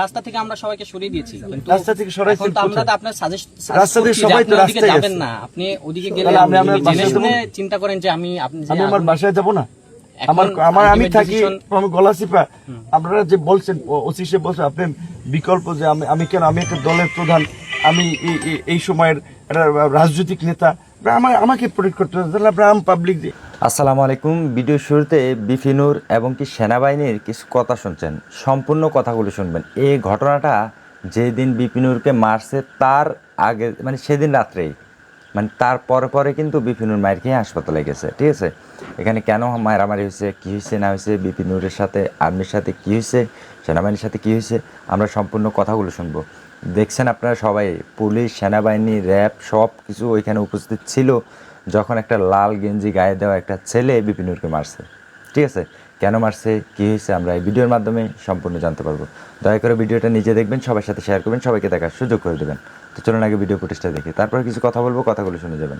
রাস্তা থেকে আমরা সবাইকে সরিয়ে দিয়েছি। রাস্তা থেকে আমরা তো আপনার সাজেস্ট রাস্তা থেকে সবাই তো রাস্তায় যাবেন না। আপনি ওদিকে গেলে আমি আমার বাসায় যাব? চিন্তা করেন যে আমি আপনি আমি আমার বাসায় যাব না। আমার আমার আমি থাকি আমি গলাসিপা আপনারা যে বলছেন ওসি সে বলছেন আপনি বিকল্প যে আমি আমি কেন আমি একটা দলের প্রধান। আমি এই সময়ের একটা রাজনৈতিক নেতা আমার, আমাকে প্রোটেক্ট করতে তাহলে আপনারা আম পাবলিক আসসালামু আলাইকুম। ভিডিও শুরুতে বিপিনুর এবং কি সেনাবাহিনীর কিছু কথা শুনছেন। সম্পূর্ণ কথাগুলো শুনবেন। এই ঘটনাটা যেদিন বিপিনুরকে মারছে, তার আগে মানে সেদিন রাত্রেই। মানে তার পরে পরে কিন্তু বিপিনুর মায়ের খেয়ে হাসপাতালে গেছে, ঠিক আছে? এখানে কেন মারামারি হয়েছে, কী হয়েছে, না হয়েছে বিপিনুরের সাথে, আর্মির সাথে কী হয়েছে, সেনাবাহিনীর সাথে কী হয়েছে, আমরা সম্পূর্ণ কথাগুলো শুনব। দেখছেন আপনারা সবাই পুলিশ সেনাবাহিনী র্যাব সব কিছু ওইখানে উপস্থিত ছিল যখন একটা লাল গেঞ্জি গায়ে দেওয়া একটা ছেলে বিপিনুরকে মারছে। ঠিক আছে? কেন মারছে? কী হয়েছে? আমরা এই ভিডিওর মাধ্যমে সম্পূর্ণ জানতে পারব। দয়া করে ভিডিওটা নিজে দেখবেন সবার সাথে শেয়ার করবেন সবাইকে দেখার সুযোগ করে দেবেন। তো চলুন আগে ভিডিও ফুটেজটা দেখি। তারপর কিছু কথা বলব কথাগুলো শুনে যাবেন।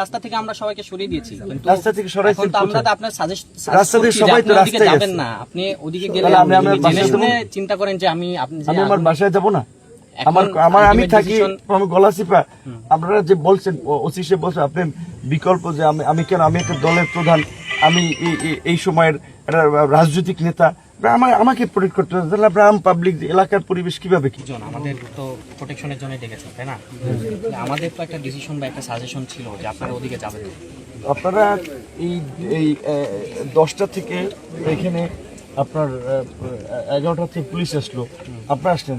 রাস্তা থেকে আমরা সবাইকে সরিয়ে দিয়েছি। রাস্তা থেকে সরাইছেন তো আমরা তো আপনার সাজেস্ট রাস্তা থেকে সবাই তো রাস্তায় যাবেন না। আপনি ওদিকে গেলে আমি আমার আপনি জেনে শুনে? চিন্তা করেন যে আমি আপনি আমার বাসায় যাব না? আমার আমার আমি থাকি আমি আপনারা যে বলছেন ওসি সে বলছেন আপনি বিকল্প যে আমি আমি কেন আমি একটা দলের প্রধান আমি এই- সময়ের একটা রাজনৈতিক নেতা আমার আমাকে প্রোটেক্ট করতে হবে। তাহলে আম পাবলিক এলাকার পরিবেশ কীভাবে কি? জন আমাদের তো প্রোটেকশনের জন্য ডেকেছেন তাই না? আমাদের তো একটা ডিসিশন বা একটা সাজেশন ছিল যে আপনারা ওদিকে যাবেন আপনারা এই এই দশটা থেকে এখানে আপনার এগারোটা থেকে পুলিশ আসলো। আপনারা আসলেন।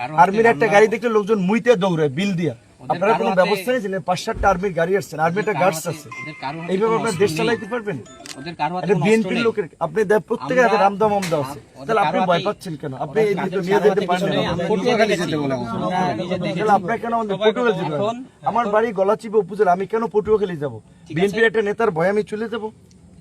আর্মির একটা গাড়ি দেখলে লোকজন মুইতে দৌড়ায় বিল দিয়া। আপনারা কোনো ব্যবস্থা নিয়েছেন পাঁচ সাতটা আর্মির গাড়ি আসছেন আর্মি একটা গার্ডস আছে। এইভাবে আপনার দেশ চালাইতে পারবেন? বিএনপির লোকের আপনি প্রত্যেকের হাতে আমরা- রামদাম আমদা আছে। তাহলে আপনি ভয় পাচ্ছেন কেন? আপনি এই দিকে নিয়ে যেতে পারেন। তাহলে আপনার কেন আমাদের পটুয়াখালী যেতে আমার বাড়ি গলাচিপে উপজেলা আমি কেন পটুয়াখালী যাব? ঠিক বিএনপির একটা নেতার ভয় আমি চলে যাব।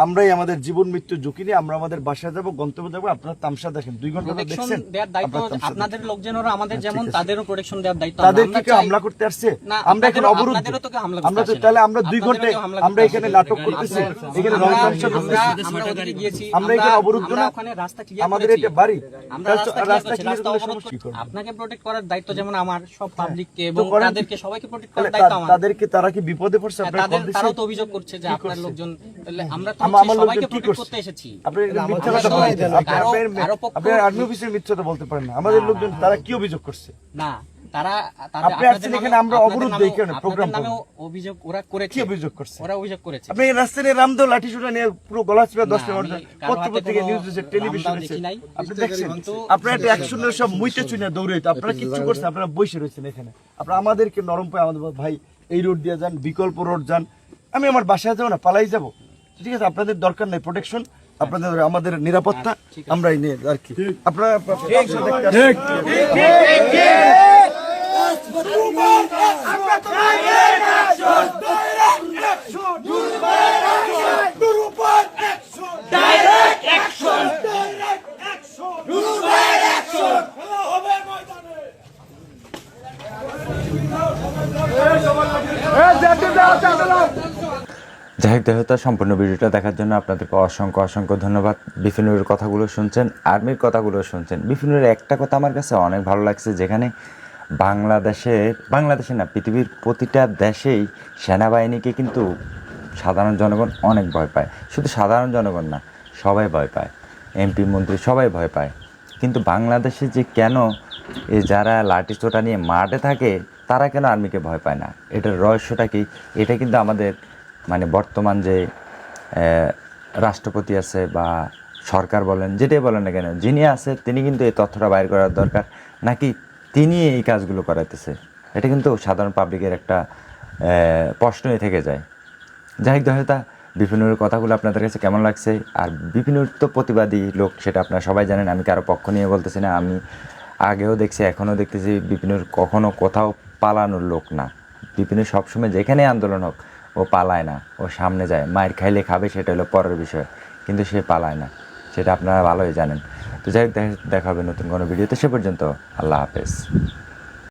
আমরাই আমাদের জীবন মৃত্যু ঝুঁকি নিয়ে আমরা আমাদের বাসায় যাব গন্তব্যে যাব। আপনারা তামসা দেখেন। দুই ঘণ্টা দেখছেন? আপনাদের লোকজনেরও আমাদের যেমন তাদেরও প্রোটেকশন দেওয়ার দায়িত্ব। তাদের কি কেউ হামলা করতে আসছে? আমরা এখানে করতে আমরা তো তাহলে আমরা দুই ঘন্টায় আমরা এখানে নাটক করতেছি। এখানে রং আমরা- তামসা করতেছি আমরা- এখানে অবরুদ্ধ আমরা না ওখানে রাস্তা ক্লিয়ার আমাদের এটা বাড়ি। আমরা রাস্তা- ক্লিয়ার অবরোধ? আপনাকে প্রোটেক্ট করার দায়িত্ব যেমন আমার সব পাবলিককে এবং তাদেরকে সবাইকে প্রোটেক্ট করার দায়িত্ব আমার। তাদেরকে তারা কি বিপদে পড়ছে? হ্যাঁ, আপনার? তারাও তো অভিযোগ করছে যে আপনার লোকজন তাহলে আমরা আমার সবাইকে প্রোটেক্ট করতে এসেছি। আপনি এটা মিথ্যা কথা তো আপনি- আপনার- কারও পক্ষ- আপনার আর্মি অফিসের মিথ্যাটা বলতে পারেন না। আমাদের লোকজন তারা কি অভিযোগ করছে? না তারা তাদের- আপনি আপনাদের আসছেন নামে- এখানে, আমরা অবরোধ দেই কেন? প্রোগ্রাম অভিযোগ ওরা করেছে। কি অভিযোগ করছে? ওরা অভিযোগ করেছে। আপনি রাস্তায় নিয়ে লাঠি সুটা নিয়ে পুরো গলা চিপে দশ টাকা আমি কারও পত্র হাতে পত্রিকা কোনো নিউজ দিচ্ছে টেলিভিশন আপনি দেখছেন? আপনারা একটা অ্যাকশনের সব মুইতে চুনে দৌড়াইতো। আপনারা কিচ্ছু করছেন? আপনারা বসে রয়েছেন এখানে। আপনারা আমাদেরকে নরম পায় আমাদের ভাই এই রোড দিয়ে যান বিকল্প রোড যান। আমি আমার বাসায় যাব না পালাই যাব। ঠিক আছে আপনাদের দরকার নেই প্রোটেকশন আপনাদের আমাদের নিরাপত্তা আমরা এই নিয়ে আর কি। আপনারা যাই হোক, দেহতা সম্পূর্ণ ভিডিওটা দেখার জন্য আপনাদেরকে অসংখ্য অসংখ্য ধন্যবাদ। বিপিনুরের কথাগুলো শুনছেন, আর্মির কথাগুলো শুনছেন। বিপিনুরের একটা কথা আমার কাছে অনেক ভালো লাগছে, যেখানে বাংলাদেশে বাংলাদেশে না, পৃথিবীর প্রতিটা দেশেই সেনাবাহিনীকে কিন্তু সাধারণ জনগণ অনেক ভয় পায়। শুধু সাধারণ জনগণ না, সবাই ভয় পায়। এমপি মন্ত্রী সবাই ভয় পায়। কিন্তু বাংলাদেশে যে কেন এই যারা লাঠি চোটা নিয়ে মাঠে থাকে, তারা কেন আর্মিকে ভয় পায় না? এটার রহস্যটা কি? এটা কিন্তু আমাদের মানে বর্তমান যে রাষ্ট্রপতি আছে বা সরকার বলেন, যেটাই বলেন না কেন, যিনি আছে, তিনি কিন্তু এই তথ্যটা বাইর করার দরকার। নাকি তিনি এই কাজগুলো করাইতেছে? এটা কিন্তু সাধারণ পাবলিকের একটা প্রশ্নই থেকে যায়। যাই হোক দহতা বিপিনুর কথাগুলো আপনাদের কাছে কেমন লাগছে? আর বিপিনুর তো প্রতিবাদী লোক, সেটা আপনারা সবাই জানেন, আমি কারও পক্ষ নিয়ে বলতেছি না। আমি আগেও দেখছি, এখনও দেখতেছি বিপিনুর কখনও কোথাও পালানোর লোক না। বিপিনুর সবসময় যেখানে আন্দোলন হোক ও পালায় না, ও সামনে যায়। মায়ের খাইলে খাবে, সেটা হলো পরের বিষয়। কিন্তু সে পালায় না। সেটা আপনারা ভালোই জানেন। তো যাই হোক, দেখা- হবে নতুন কোনো ভিডিওতে সে পর্যন্ত আল্লাহ হাফেজ।